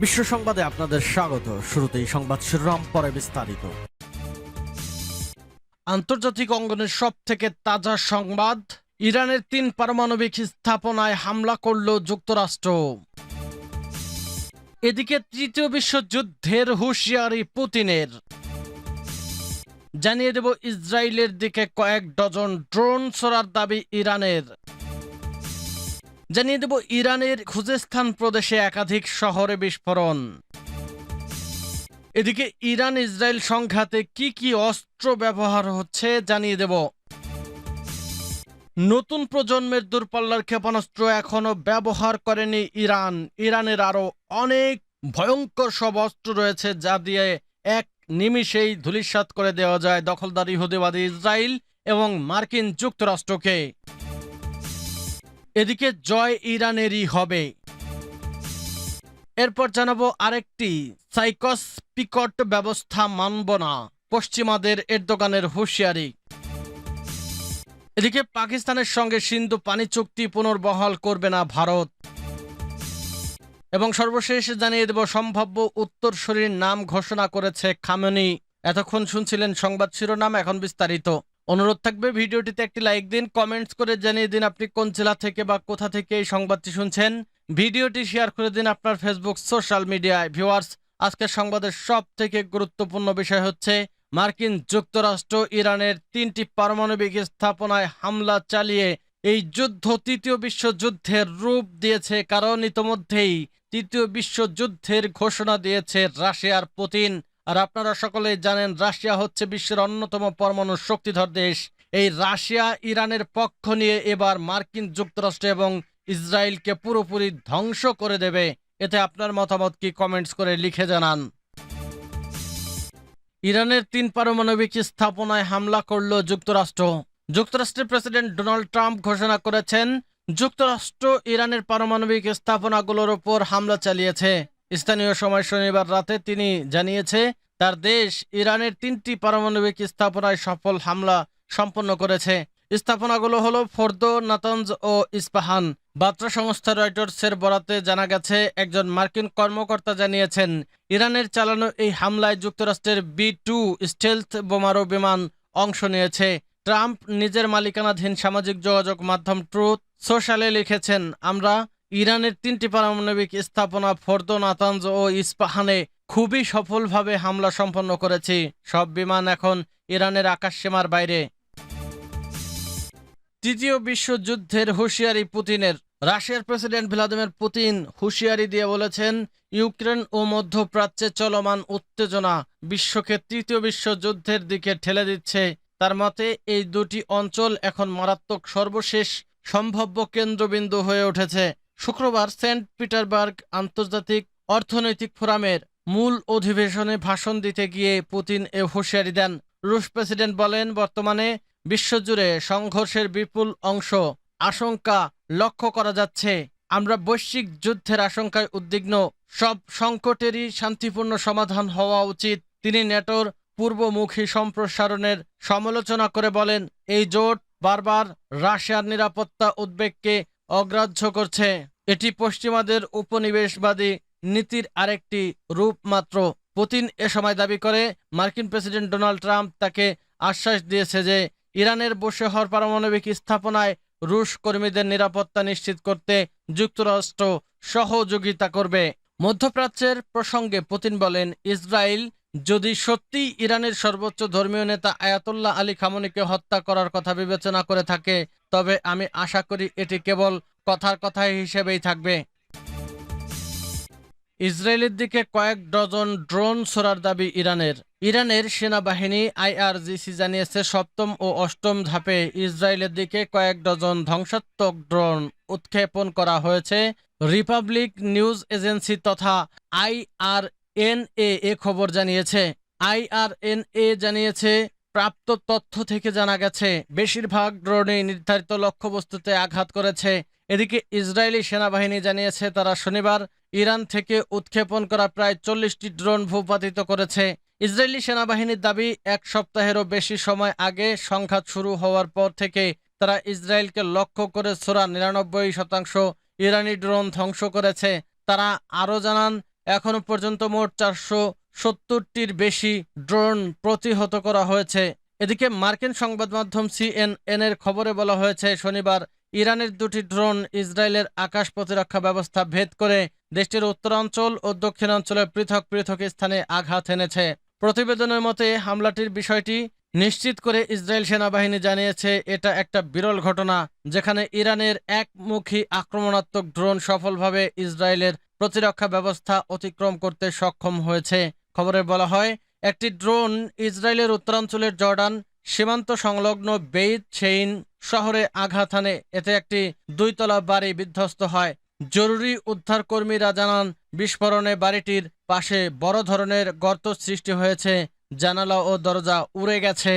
বিশ্ব সংবাদে আপনাদের স্বাগত। শুরুতেই সংবাদ শিরোনাম, পরে বিস্তারিত। আন্তর্জাতিক অঙ্গনের সব থেকে তাজা সংবাদ, ইরানের তিন পারমাণবিক স্থাপনায় হামলা করল যুক্তরাষ্ট্র। এদিকে তৃতীয় বিশ্বযুদ্ধের হুঁশিয়ারি পুতিনের। জানিয়ে দেব ইসরায়েলের দিকে কয়েক ডজন ড্রোন ছোড়ার দাবি ইরানের। জানিয়ে দেব ইরানের খুজেস্তান প্রদেশে একাধিক শহরে বিস্ফোরণ। এদিকে ইরান ইসরায়েল সংঘাতে কি কি অস্ত্র ব্যবহার হচ্ছে জানিয়ে দেব। নতুন প্রজন্মের দূরপাল্লার ক্ষেপণাস্ত্র এখনও ব্যবহার করেনি ইরান। ইরানের আরও অনেক ভয়ঙ্কর সব অস্ত্র রয়েছে যা দিয়ে এক নিমিষেই ধূলিসাৎ করে দেওয়া যায় দখলদার ইহুদিবাদী ইসরায়েল এবং মার্কিন যুক্তরাষ্ট্রকে। এদিকে জয় ইরানেরই হবে। এরপর জানাব আরেকটি, সাইকস পিকট ব্যবস্থা মানব না, পশ্চিমাদের এর দোকানের হুঁশিয়ারি। এদিকে পাকিস্তানের সঙ্গে সিন্ধু পানি চুক্তি পুনর্বহাল করবে না ভারত। এবং সর্বশেষ জানিয়ে দেব, সম্ভাব্য উত্তরসূরির নাম ঘোষণা করেছে খামেনি। এতক্ষণ শুনছিলেন সংবাদ শিরোনাম, এখন বিস্তারিত। অনুরোধ থাকবে, ভিডিওটিতে একটি লাইক দিন কমেন্টস করে জানিয়ে দিন আপনি কোন জেলা থেকে বা কোথা থেকে এই সংবাদটি শুনছেন। ভিডিওটি শেয়ার করে দিন আপনার ফেসবুক সোশ্যাল মিডিয়ায় ভিউয়ার্স আজকের সংবাদের সব থেকে গুরুত্বপূর্ণ বিষয় হচ্ছে, মার্কিন যুক্তরাষ্ট্র ইরানের তিনটি পারমাণবিক স্থাপনায় হামলা চালিয়ে এই যুদ্ধ তৃতীয় বিশ্বযুদ্ধের রূপ দিয়েছে কারণ ইতোমধ্যেই তৃতীয় বিশ্বযুদ্ধের ঘোষণা দিয়েছে রাশিয়ার পুতিন। আর আপনারা সকলেই জানেন, রাশিয়া হচ্ছে বিশ্বের অন্যতম পরমাণু শক্তিধর দেশ। এই রাশিয়া ইরানের পক্ষ নিয়ে এবার মার্কিন যুক্তরাষ্ট্র এবং ইসরায়েলকে পুরোপুরি ধ্বংস করে দেবে। এতে আপনার মতামত কি কমেন্টস করে লিখে জানান। ইরানের তিন পারমাণবিক স্থাপনায় হামলা করল যুক্তরাষ্ট্র। যুক্তরাষ্ট্রের প্রেসিডেন্ট ডোনাল্ড ট্রাম্প ঘোষণা করেছেন, যুক্তরাষ্ট্র ইরানের পারমাণবিক স্থাপনাগুলোর ওপর হামলা চালিয়েছে। স্থানীয় সময় শনিবার রাতে তিনি জানিয়েছে, তার দেশ ইরানের তিনটি পারমাণবিক স্থাপনায় সফল হামলা সম্পন্ন করেছে। স্থাপনাগুলো হলো ফোর্দো নাতঞ্জ ও ইস্পাহান। বার্তা সংস্থা রয়টার্সের বরাতে জানা গেছে, একজন মার্কিন কর্মকর্তা জানিয়েছেন, ইরানের চালানো এই হামলায় যুক্তরাষ্ট্রের বি টু স্টেলথ বোমারো বিমান অংশ নিয়েছে। ট্রাম্প নিজের মালিকানাধীন সামাজিক যোগাযোগ মাধ্যম ট্রুথ সোশ্যালে লিখেছেন, আমরা ইরানের তিনটি পারমাণবিক স্থাপনা ফোর্দো, নাতানজ ও ইস্পাহানে খুবই সফলভাবে হামলা সম্পন্ন করেছি। সব বিমান এখন ইরানের আকাশসীমার বাইরে। তৃতীয় বিশ্বযুদ্ধের হুঁশিয়ারি পুতিনের। রাশিয়ার প্রেসিডেন্ট ভ্লাদিমির পুতিন হুঁশিয়ারি দিয়ে বলেছেন, ইউক্রেন ও মধ্যপ্রাচ্যে চলমান উত্তেজনা বিশ্বকে তৃতীয় বিশ্বযুদ্ধের দিকে ঠেলে দিচ্ছে। তার মতে, এই দুটি অঞ্চল এখন মারাত্মক সর্বশেষ সম্ভাব্য কেন্দ্রবিন্দু হয়ে উঠেছে। শুক্রবার সেন্ট পিটারবার্গ আন্তর্জাতিক অর্থনৈতিক ফোরামের মূল অধিবেশনে ভাষণ দিতে গিয়ে পুতিন এ হুঁশিয়ারি দেন। রুশ প্রেসিডেন্ট বলেন, বর্তমানে বিশ্বজুড়ে সংঘর্ষের বিপুল অংশ আশঙ্কা লক্ষ্য করা যাচ্ছে। আমরা বৈশ্বিক যুদ্ধের আশঙ্কায় উদ্বিগ্ন। সব সংকটেরই শান্তিপূর্ণ সমাধান হওয়া উচিত, তিনি নেটোর পূর্বমুখী সম্প্রসারণের সমালোচনা করে বলেন, এই জোট বারবার রাশিয়ার নিরাপত্তা উদ্বেগকে অগ্রাহ্য করছে। এটি পশ্চিমাদের উপনিবেশবাদী নীতির আরেকটি রূপ মাত্র। পুতিন এ সময় দাবি করে, মার্কিন প্রেসিডেন্ট ডোনাল্ড ট্রাম্প তাকে আশ্বাস দিয়েছে যে, ইরানের বসে হওয়ার পারমাণবিক স্থাপনায় রুশ কর্মীদের নিরাপত্তা নিশ্চিত করতে যুক্তরাষ্ট্র সহযোগিতা করবে। মধ্যপ্রাচ্যের প্রসঙ্গে পুতিন বলেন, ইসরায়েল যদি সত্যি ইরানের সর্বোচ্চ ধর্মীয় নেতা আয়াতুল্লাহ আলী খামনিকে হত্যা করার কথা বিবেচনা করে থাকে তবে আমি আশা করি এটি কেবল কথার কথা হিসেবেই থাকবে। ইসরায়েলের দিকে কয়েক ডজন ড্রোন ছোড়ার দাবি ইরানের। ইরানের সেনাবাহিনী আইআরজিসি জানিয়েছে, সপ্তম ও অষ্টম ধাপে ইসরায়েলের দিকে কয়েক ডজন ধ্বংসাত্মক ড্রোন উৎক্ষেপণ করা হয়েছে। রিপাবলিক নিউজ এজেন্সি তথা আইআরএনএ এ খবর জানিয়েছে। আইআরএনএ জানিয়েছে প্রাপ্ত তথ্য থেকে জানা গেছে, বেশিরভাগ ড্রোনই নির্ধারিত লক্ষ্যবস্তুতে আঘাত করেছে। এদিকে ইসরায়েলি সেনাবাহিনী জানিয়েছে, তারা শনিবার ইরান থেকে উৎক্ষেপণ করা প্রায় চল্লিশটি ড্রোন ভূপাতিত করেছে। ইসরায়েলি সেনাবাহিনীর দাবি, এক সপ্তাহেরও বেশি সময় আগে সংঘাত শুরু হওয়ার পর থেকে তারা ইসরায়েলকে লক্ষ্য করে ছোড়া নিরানব্বই শতাংশ ইরানি ড্রোন ধ্বংস করেছে। তারা আরও জানান, এখনও পর্যন্ত মোট চারশো সত্তরটির বেশি ড্রোন প্রতিহত করা হয়েছে। এদিকে মার্কিন সংবাদ মাধ্যম সিএনএন এর খবরে বলা হয়েছে, শনিবার ইরানের দুটি ড্রোন ইসরায়েলের আকাশ প্রতিরক্ষা ব্যবস্থা ভেদ করে দেশটির উত্তরাঞ্চল ও দক্ষিণাঞ্চলে পৃথক পৃথক স্থানে আঘাত এনেছে। প্রতিবেদনের মতে, হামলাটির বিষয়টি নিশ্চিত করে ইসরায়েল সেনাবাহিনী জানিয়েছে, এটা একটা বিরল ঘটনা, যেখানে ইরানের একমুখী আক্রমণাত্মক ড্রোন সফলভাবে ইসরায়েলের প্রতিরক্ষা ব্যবস্থা অতিক্রম করতে সক্ষম হয়েছে। খবরে বলা হয়, একটি ড্রোন ইসরায়েলের উত্তরাঞ্চলের জর্ডান সীমান্ত সংলগ্ন বেইত সেইন শহরে আঘাত হানে। এতে একটি দুইতলা বাড়ি বিধ্বস্ত হয়। জরুরি উদ্ধারকর্মীরা জানান, বিস্ফোরণে বাড়িটির পাশে বড় ধরনের গর্ত সৃষ্টি হয়েছে। জানালা ও দরজা উড়ে গেছে।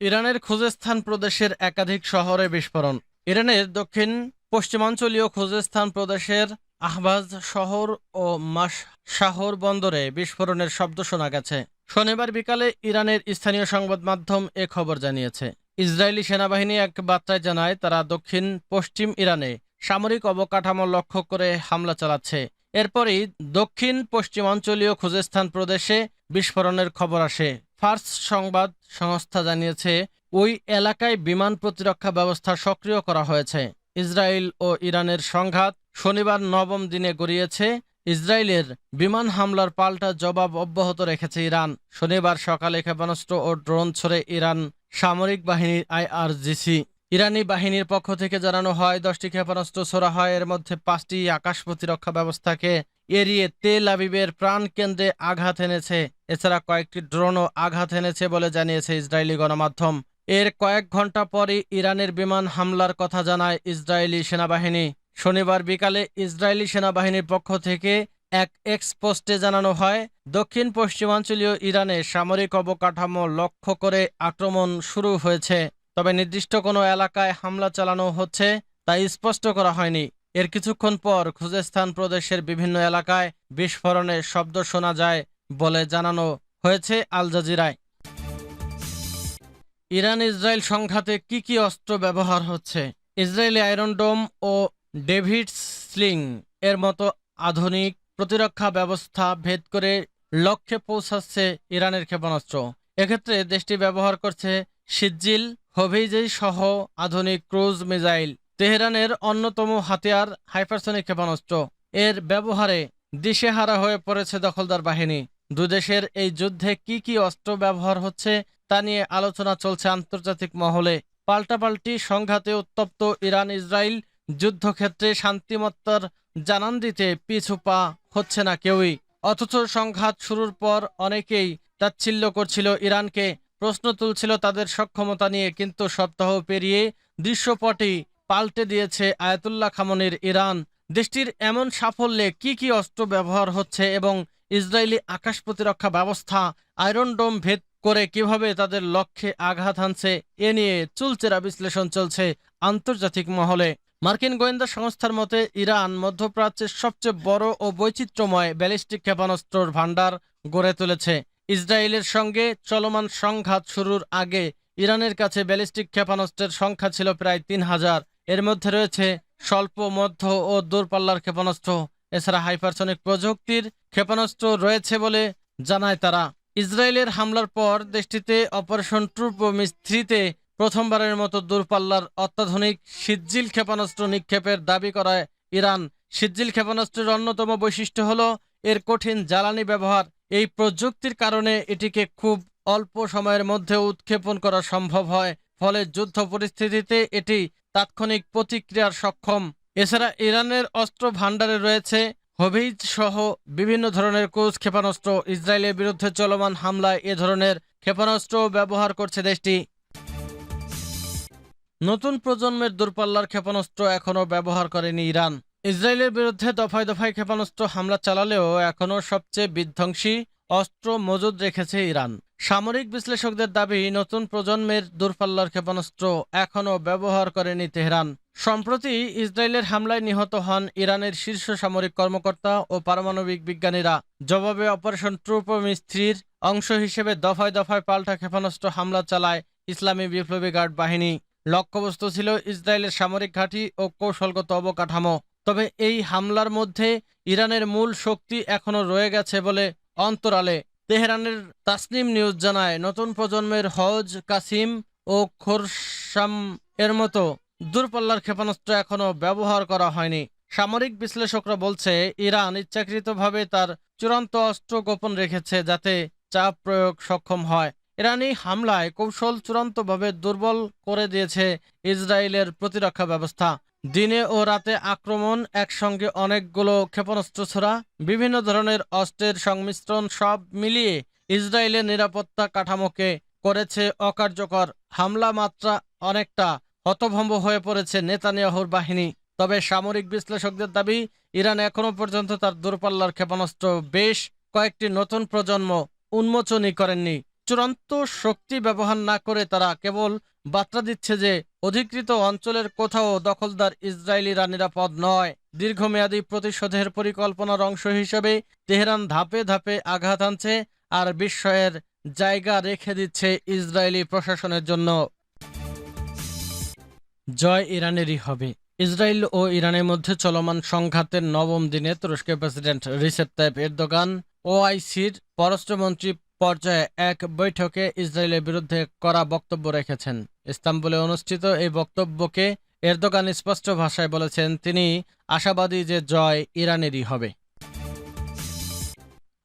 ইরানের খুজেস্তান প্রদেশের একাধিক শহরে বিস্ফোরণ। ইরানের দক্ষিণ পশ্চিমাঞ্চলীয় খুজেস্তান প্রদেশের আহবাজ শহর ও মাস শাহর বন্দরে বিস্ফোরণের শব্দ শোনা গেছে। শনিবার বিকালে ইরানের স্থানীয় সংবাদ মাধ্যম এ খবর জানিয়েছে। ইসরায়েলি সেনাবাহিনী এক বার্তায় জানায়, তারা দক্ষিণ পশ্চিম ইরানে সামরিক অবকাঠামো লক্ষ্য করে হামলা চালাচ্ছে। এরপরই দক্ষিণ পশ্চিমাঞ্চলীয় খুজেস্তান প্রদেশে বিস্ফোরণের খবর আসে। ফার্স সংবাদ সংস্থা জানিয়েছে, ওই এলাকায় বিমান প্রতিরক্ষা ব্যবস্থা সক্রিয় করা হয়েছে। ইসরায়েল ও ইরানের সংঘাত শনিবার নবম দিনে গড়িয়েছে ইসরায়েলের বিমান হামলার পাল্টা জবাব অব্যাহত রেখেছে ইরান। শনিবার সকালে ক্ষেপণাস্ত্র ও ড্রোন ছড়ে ইরান সামরিক বাহিনীর আইআরজিসি। ইরানি বাহিনীর পক্ষ থেকে জানানো হয়, দশটি ক্ষেপণাস্ত্র ছোড়া হয়, এর মধ্যে পাঁচটি আকাশ প্রতিরক্ষা ব্যবস্থাকে এড়িয়ে তেল আবিবের প্রাণ কেন্দ্রে আঘাত এনেছে। এছাড়া কয়েকটি ড্রোনও আঘাত এনেছে বলে জানিয়েছে ইসরায়েলি গণমাধ্যম। এর কয়েক ঘণ্টা পরই ইরানের বিমান হামলার কথা জানায় ইসরায়েলি সেনাবাহিনী। শনিবার বিকালে ইসরায়েলি সেনাবাহিনীর পক্ষ থেকে এক এক্স পোস্টে জানানো হয়, দক্ষিণ পশ্চিমাঞ্চলীয় ইরানে সামরিক অবকাঠামো লক্ষ্য করে আক্রমণ শুরু হয়েছে। তবে নির্দিষ্ট কোনো এলাকায় হামলা চালানো হচ্ছে তা স্পষ্ট করা হয়নি। এর কিছুক্ষণ পর খুজেস্তান প্রদেশের বিভিন্ন এলাকায় বিস্ফোরণের শব্দ শোনা যায় বলে জানানো হয়েছে আল জাজিরায়। ইরান ইসরায়েল সংঘাতে কি কি অস্ত্র ব্যবহার হচ্ছে? ইসরায়েলি আয়রন ডোম ও ডেভিড স্লিং এর মতো আধুনিক প্রতিরক্ষা ব্যবস্থা ভেদ করে লক্ষ্যে পৌঁছাচ্ছে ইরানের ক্ষেপণাস্ত্র। এক্ষেত্রে দেশটি ব্যবহার করছে সিজ্জিল হভিজেই সহ আধুনিক ক্রুজ মিসাইল। তেহরানের অন্যতম হাতিয়ার হাইপারসনিক ক্ষেপণাস্ত্র। এর ব্যবহারে দিশেহারা হয়ে পড়েছে দখলদার বাহিনী। দুদেশের এই যুদ্ধে কি কি অস্ত্র ব্যবহার হচ্ছে তা নিয়ে আলোচনা চলছে আন্তর্জাতিক মহলে। পাল্টাপাল্টি সংঘাতে উত্তপ্ত ইরান ইসরায়েল যুদ্ধক্ষেত্রে শান্তিমত্তার জানান দিতে পিছু পা হচ্ছে না কেউই। অথচ সংঘাত শুরুর পর অনেকেই তাচ্ছিল্য করছিল ইরানকে। প্রশ্ন তুলছিল তাদের সক্ষমতা নিয়ে, কিন্তু সপ্তাহ পেরিয়ে দৃশ্যপটই পাল্টে দিয়েছে আয়াতুল্লাহ খামনির ইরান। দেশটির এমন সাফল্যে কি কি অস্ত্র ব্যবহার হচ্ছে এবং ইসরায়েলি আকাশ প্রতিরক্ষা ব্যবস্থা আয়রন ডোম ভেদ করে কীভাবে তাদের লক্ষ্যে আঘাত হানছে, এ নিয়ে চুলচেরা বিশ্লেষণ চলছে আন্তর্জাতিক মহলে। মার্কিন গোয়েন্দা সংস্থার মতে, ইরান মধ্যপ্রাচ্যের সবচেয়ে বড় ও বৈচিত্র্যময় ব্যালিস্টিক ক্ষেপণাস্ত্রর ভাণ্ডার গড়ে তুলেছে। ইসরায়েলের সঙ্গে চলমান সংঘাত শুরুর আগে ইরানের কাছে ব্যালিস্টিক ক্ষেপণাস্ত্রের সংখ্যা ছিল প্রায় তিন হাজার। এর মধ্যে রয়েছে স্বল্প, মধ্য ও দূরপাল্লার ক্ষেপণাস্ত্র। এছাড়া হাইপারসনিক প্রযুক্তির ক্ষেপণাস্ত্র রয়েছে বলে জানায় তারা। ইসরায়েলের হামলার পর দেশটিতে অপারেশন ট্রুপ ও মিস্ত্রিতে প্রথমবারের মতো দূরপাল্লার অত্যাধুনিক সিজ্জিল ক্ষেপণাস্ত্র নিক্ষেপের দাবি করায় ইরান। সিজ্জিল ক্ষেপণাস্ত্রের অন্যতম বৈশিষ্ট্য হল এর কঠিন জ্বালানি ব্যবহার। এই প্রযুক্তির কারণে এটিকে খুব অল্প সময়ের মধ্যে উৎক্ষেপণ করা সম্ভব হয়, ফলে যুদ্ধ পরিস্থিতিতে এটি তাৎক্ষণিক প্রতিক্রিয়ার সক্ষম। এছাড়া ইরানের অস্ত্র ভাণ্ডারে রয়েছে হবিজ সহ বিভিন্ন ধরনের ক্রুজ ক্ষেপণাস্ত্র। ইসরায়েলের বিরুদ্ধে চলমান হামলায় এ ধরনের ক্ষেপণাস্ত্র ব্যবহার করছে দেশটি। নতুন প্রজন্মের দূরপাল্লার ক্ষেপণাস্ত্র এখনও ব্যবহার করেনি ইরান। ইসরায়েলের বিরুদ্ধে দফায় দফায় ক্ষেপণাস্ত্র হামলা চালালেও এখনও সবচেয়ে বিধ্বংসী অস্ত্র মজুদ রেখেছে ইরান। সামরিক বিশ্লেষকদের দাবি, নতুন প্রজন্মের দূরপাল্লার ক্ষেপণাস্ত্র এখনও ব্যবহার করেনি তেহরান। সম্প্রতি ইসরায়েলের হামলায় নিহত হন ইরানের শীর্ষ সামরিক কর্মকর্তা ও পারমাণবিক বিজ্ঞানীরা। জবাবে অপারেশন ট্রুপ মিস্ত্রির অংশ হিসেবে দফায় দফায় পাল্টা ক্ষেপণাস্ত্র হামলা চালায় ইসলামী বিপ্লবী গার্ড বাহিনী। লক্ষ্যবস্তু ছিল ইসরায়েলের সামরিক ঘাঁটি ও কৌশলগত অবকাঠামো। তবে এই হামলার মধ্যে ইরানের মূল শক্তি এখনও রয়ে গেছে বলে অন্তরালে তেহরানের তাসনিম নিউজ জানায়, নতুন প্রজন্মের হজ, কাসিম ও খোরশাম এর মতো দূরপাল্লার ক্ষেপণাস্ত্র এখনও ব্যবহার করা হয়নি। সামরিক বিশ্লেষকরা বলছে, ইরান ইচ্ছাকৃতভাবে তার চূড়ান্ত অস্ত্র গোপন রেখেছে যাতে চাপ প্রয়োগ সক্ষম হয়। ইরানি হামলায় কৌশল চূড়ান্তভাবে দুর্বল করে দিয়েছে ইসরায়েলের প্রতিরক্ষা ব্যবস্থা। দিনে ও রাতে আক্রমণ, একসঙ্গে অনেকগুলো ক্ষেপণাস্ত্র ছোড়া, বিভিন্ন ধরনের অস্ত্রের সংমিশ্রণ সব মিলিয়ে ইসরায়েলের নিরাপত্তা কাঠামোকে করেছে অকার্যকর। হামলা মাত্রা অনেকটা হতভম্ব হয়ে পড়েছে নেতানিয়াহুর বাহিনী। তবে সামরিক বিশ্লেষকদের দাবি, ইরান এখনও পর্যন্ত তার দূরপাল্লার ক্ষেপণাস্ত্র বেশ কয়েকটি নতুন প্রজন্ম উন্মোচনই করেননি। চূড়ান্ত শক্তি ব্যবহার না করে তারা কেবল বার্তা দিচ্ছে যে অধিকৃত অঞ্চলের কোথাও দখলদার ইসরায়েলিরা নিরাপদ নয়। দীর্ঘমেয়াদী প্রতিশোধের পরিকল্পনার অংশ হিসেবে তেহরান ধাপে ধাপে আঘাত আনছে আর বিস্ময়ের জায়গা রেখে দিচ্ছে ইসরায়েলি প্রশাসনের জন্য। জয় ইরানেরই হবে। ইসরায়েল ও ইরানের মধ্যে চলমান সংঘাতের নবম দিনে তুরস্কের প্রেসিডেন্ট রিসেপ তাইপ এরদোগান, ওআইসির পররাষ্ট্রমন্ত্রী পর্যায়ে এক বৈঠকে ইসরায়েলের বিরুদ্ধে করা বক্তব্য রেখেছেন। ইস্তাম্বুলে অনুষ্ঠিত এই বক্তব্যকে এরদোগান স্পষ্ট ভাষায় বলেছেন, তিনি আশাবাদী যে জয় ইরানেরই হবে।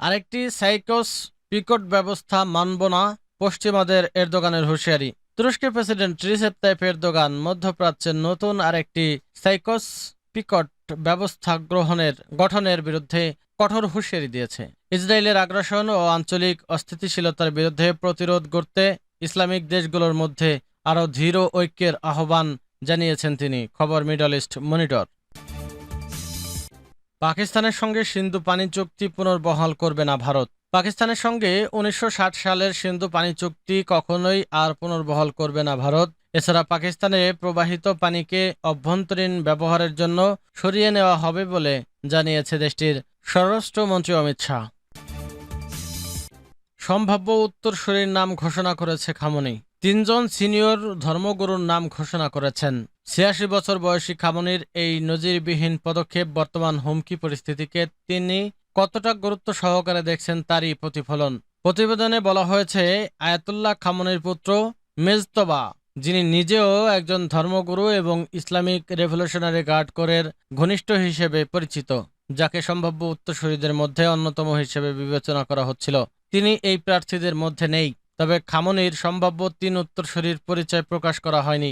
আরেকটি সাইকোস পিকট ব্যবস্থা মানব না, পশ্চিমাদের এরদোগানের হুঁশিয়ারি। তুরস্কের প্রেসিডেন্ট রিসেপ তাইপ এরদোগান মধ্যপ্রাচ্যের নতুন আরেকটি সাইকোস পিকট ব্যবস্থা গ্রহণের গঠনের বিরুদ্ধে কঠোর হুঁশিয়ারি দিয়েছে। ইসরায়েলের আগ্রাসন ও আঞ্চলিক অস্থিতিশীলতার বিরুদ্ধে প্রতিরোধ করতে ইসলামিক দেশগুলোর মধ্যে আরও ধীর ঐক্যের আহ্বান জানিয়েছেন তিনি। খবর মিডল ইস্ট মনিটর। পাকিস্তানের সঙ্গে সিন্ধু পানি চুক্তি পুনর্বহাল করবে না ভারত। পাকিস্তানের সঙ্গে উনিশশো ষাট সালের সিন্ধু পানি চুক্তি কখনোই আর পুনর্বহাল করবে না ভারত। এছাড়া পাকিস্তানে প্রবাহিত পানিকে অভ্যন্তরীণ ব্যবহারের জন্য সরিয়ে নেওয়া হবে বলে জানিয়েছে দেশটির স্বরাষ্ট্রমন্ত্রী অমিত শাহ। সম্ভাব্য উত্তরসূরির নাম ঘোষণা করেছে খামনি। তিনজন সিনিয়র ধর্মগুরুর নাম ঘোষণা করেছেন। ছিয়াশি বছর বয়সী খামনির এই নজিরবিহীন পদক্ষেপ বর্তমান হুমকি পরিস্থিতিকে তিনি কতটা গুরুত্ব সহকারে দেখছেন তারই প্রতিফলন। প্রতিবেদনে বলা হয়েছে, আয়াতুল্লাহ খামনির পুত্র মেজতবা, যিনি নিজেও একজন ধর্মগুরু এবং ইসলামিক রেভলিউশনারি গার্ড কোরের ঘনিষ্ঠ হিসেবে পরিচিত, যাকে সম্ভাব্য উত্তরসূরিদের মধ্যে অন্যতম হিসেবে বিবেচনা করা হচ্ছিল। তিনি এই প্রার্থীদের মধ্যে নেই তবে খামনির সম্ভাব্য তিন উত্তরসূরির পরিচয় প্রকাশ করা হয়নি।